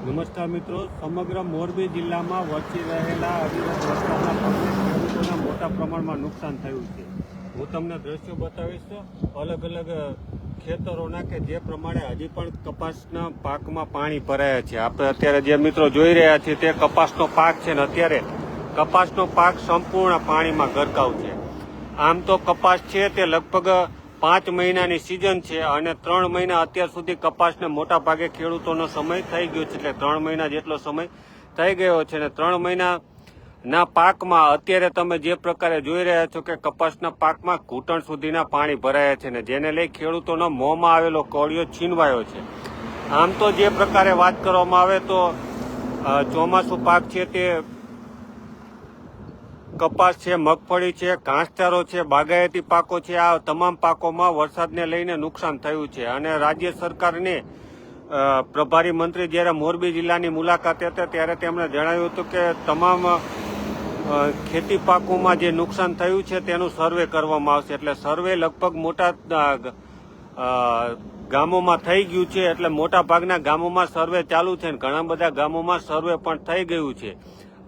નમસ્કાર મિત્રો, સમગ્ર મોરબી જિલ્લામાં વરસી રહેલા અવિરત વરસાદના પગલે ખેડૂતોના મોટા પ્રમાણમાં નુકસાન થયું છે. હું તમને દ્રશ્યો બતાવીશ અલગ અલગ ખેતરોના કે જે પ્રમાણે હજી પણ કપાસના પાકમાં પાણી ભરાયા છે. આપણે અત્યારે જે મિત્રો જોઈ રહ્યા છીએ તે કપાસનો પાક છે ને અત્યારે કપાસનો પાક સંપૂર્ણ પાણીમાં ગરકાવ છે. આમ તો કપાસ છે તે લગભગ પાંચ મહિનાની સિઝન છે અને ત્રણ મહિના અત્યાર સુધી કપાસને મોટા ભાગે ખેડૂતોનો સમય થઈ ગયો છે. એટલે ત્રણ મહિના જેટલો સમય થઈ ગયો છે અને ત્રણ મહિનાના પાકમાં અત્યારે તમે જે પ્રકારે જોઈ રહ્યા છો કે કપાસના પાકમાં ઘૂંટણ સુધીના પાણી ભરાયા છે ને જેને લઈ ખેડૂતોનો મોંમાં આવેલો કોળિયો છીનવાયો છે. આમ તો જે પ્રકારે વાત કરવામાં આવે તો ચોમાસું પાક છે તે કપાસ છે, મગફળી છે, ઘાસચારો છે, બાગાયતી પાકો છે, આ તમામ પાકોમાં વરસાદને લઈને નુકસાન થયું છે. અને રાજ્ય સરકારને પ્રભારી મંત્રી જ્યારે મોરબી જિલ્લાની મુલાકાતે હતા ત્યારે તેમણે જણાવ્યું હતું કે તમામ ખેતી પાકોમાં જે નુકસાન થયું છે તેનું સર્વે કરવામાં આવશે. એટલે સર્વે લગભગ મોટા ગામોમાં થઈ ગયું છે. એટલે મોટા ભાગના ગામોમાં સર્વે ચાલુ છે અને ઘણા બધા ગામોમાં સર્વે પણ થઈ ગયું છે.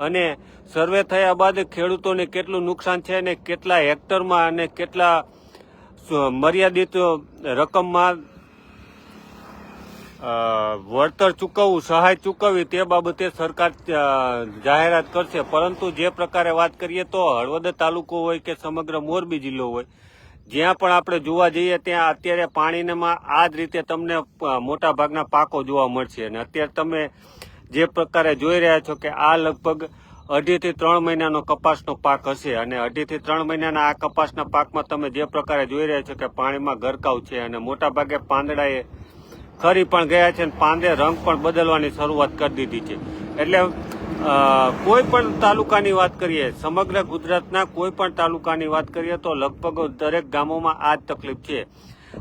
અને સર્વે થયા બાદ ખેડૂતોને કેટલું નુકસાન છે અને કેટલા હેક્ટરમાં અને કેટલા મર્યાદિત રકમમાં વળતર ચૂકવવું, સહાય ચૂકવવી તે બાબતે સરકાર જાહેરાત કરશે. પરંતુ જે પ્રકારે વાત કરીએ તો હળવદ તાલુકો હોય કે સમગ્ર મોરબી જિલ્લો હોય, જ્યાં પણ આપણે જોવા જઈએ ત્યાં અત્યારે પાણીમાં આ જ રીતે તમને મોટાભાગના મોટા ભાગના પાકો જોવા મળશે. અને અત્યારે તમે જે પ્રકારે જોઈ રહ્યા છો કે આ લગભગ અઢીથી ત્રણ મહિનાનો કપાસનો પાક હશે અને અઢીથી ત્રણ મહિનાના આ કપાસના પાકમાં તમે જે પ્રકારે જોઈ રહ્યા છો કે પાણીમાં ગરકાવ છે અને મોટાભાગે પાંદડાએ ખરી પણ ગયા છે અને પાંદે રંગ પણ બદલવાની શરૂઆત કરી દીધી છે. એટલે કોઈ પણ તાલુકાની વાત કરીએ, સમગ્ર ગુજરાતના કોઈ પણ તાલુકાની વાત કરીએ તો લગભગ દરેક ગામોમાં આ જ તકલીફ છે.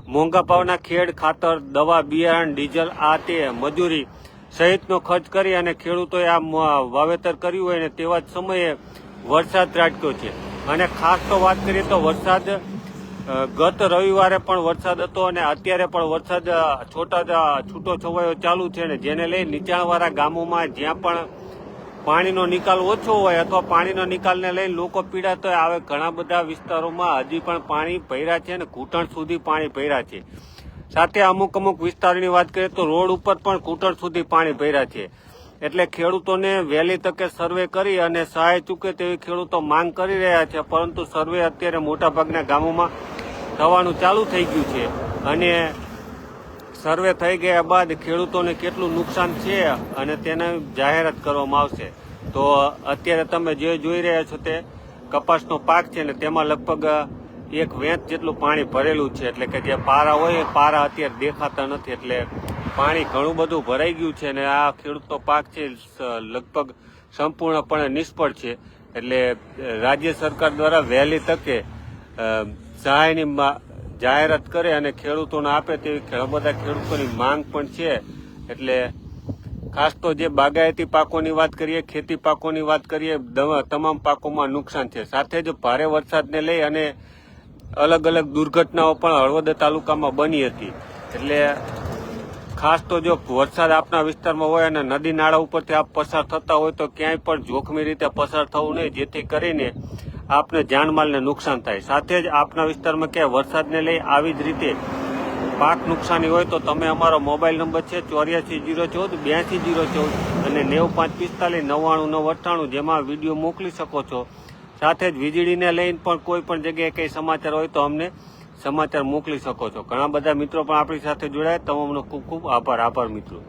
મોંઘા ભાવના ખેડ, ખાતર, દવા, બિયારણ, ડીઝલ, આ તે, મજૂરી સહિતનો ખર્ચ કરી અને ખેડૂતોએ આ વાવેતર કર્યું હોય ને તેવા જ સમયે વરસાદ ત્રાટક્યો છે. અને ખાસ તો વાત કરીએ તો વરસાદ ગત રવિવારે પણ વરસાદ હતો અને અત્યારે પણ વરસાદ છોટા છૂટો છવાયો ચાલુ છે ને જેને લઈ નીચાણવાળા ગામોમાં જ્યાં પણ પાણીનો નિકાલ ઓછો હોય અથવા પાણીનો નિકાલને લઈને લોકો પીડાતા હોય આવે ઘણા બધા વિસ્તારોમાં હજી પણ પાણી ભર્યા છે અને ઘૂંટણ સુધી પાણી ભર્યા છે. સાથે અમુક અમુક વિસ્તારની વાત કરીએ તો રોડ ઉપર પણ ઘૂંટણ સુધી પાણી ભર્યા છે. એટલે ખેડૂતોને વહેલી તકે સર્વે કરી અને સહાય ચૂકે તેવી ખેડૂતો માંગ કરી રહ્યા છે, પરંતુ સર્વે અત્યારે મોટાભાગના ગામોમાં થવાનું ચાલુ થઈ ગયું છે. અને સર્વે થઈ ગયા બાદ ખેડૂતોને કેટલું નુકસાન છે અને તેને જાહેરાત કરવામાં આવશે. તો અત્યારે તમે જે જોઈ રહ્યા છો તે કપાસનો પાક છે ને તેમાં લગભગ એક વેંત જેટલું પાણી ભરેલું છે, એટલે કે જે પારા હોય એ પારા અત્યારે દેખાતા નથી, એટલે પાણી ઘણું બધું ભરાઈ ગયું છે અને આ ખેડૂતનો પાક છે લગભગ સંપૂર્ણપણે નિષ્ફળ છે. એટલે રાજ્ય સરકાર દ્વારા વહેલી તકે સહાયની જાહેરાત કરે અને ખેડૂતોને આપે તેવી ઘણા બધા ખેડૂતોની માંગ પણ છે. એટલે ખાસ તો જે બાગાયતી પાકોની વાત કરીએ, ખેતી પાકોની વાત કરીએ તમામ પાકોમાં નુકસાન છે. સાથે જ ભારે વરસાદને લઈ અને અલગ અલગ દુર્ઘટનાઓ પણ હળવદ તાલુકામાં બની હતી. એટલે ખાસ તો જો વરસાદ આપના વિસ્તારમાં હોય અને નદી નાળા ઉપરથી આપ પસાર થતા હોય તો ક્યાંય પણ જોખમી રીતે પસાર થવું નહીં, જેથી કરીને આપને જાનમાલને નુકસાન થાય. સાથે જ આપના વિસ્તારમાં ક્યાંય વરસાદને લઈ આવી જ રીતે પાક નુકસાની હોય તો તમે અમારો મોબાઈલ નંબર છે ચોર્યાસી જીરો ચૌદ, બ્યાસી જીરો ચૌદ અને નેવું પાંચ પિસ્તાલીસ, નવ્વાણું નવ અઠ્ઠાણું, જેમાં વીડિયો મોકલી શકો છો. સાથે જ વીજળીને લઈને પણ કોઈ પણ જગ્યાએ કંઈ સમાચાર હોય તો અમને સમાચાર મોકલી શકો છો. ઘણા બધા મિત્રો પણ આપણી સાથે જોડાયા. તમામનો ખૂબ ખૂબ આભાર. આભાર, મિત્રો.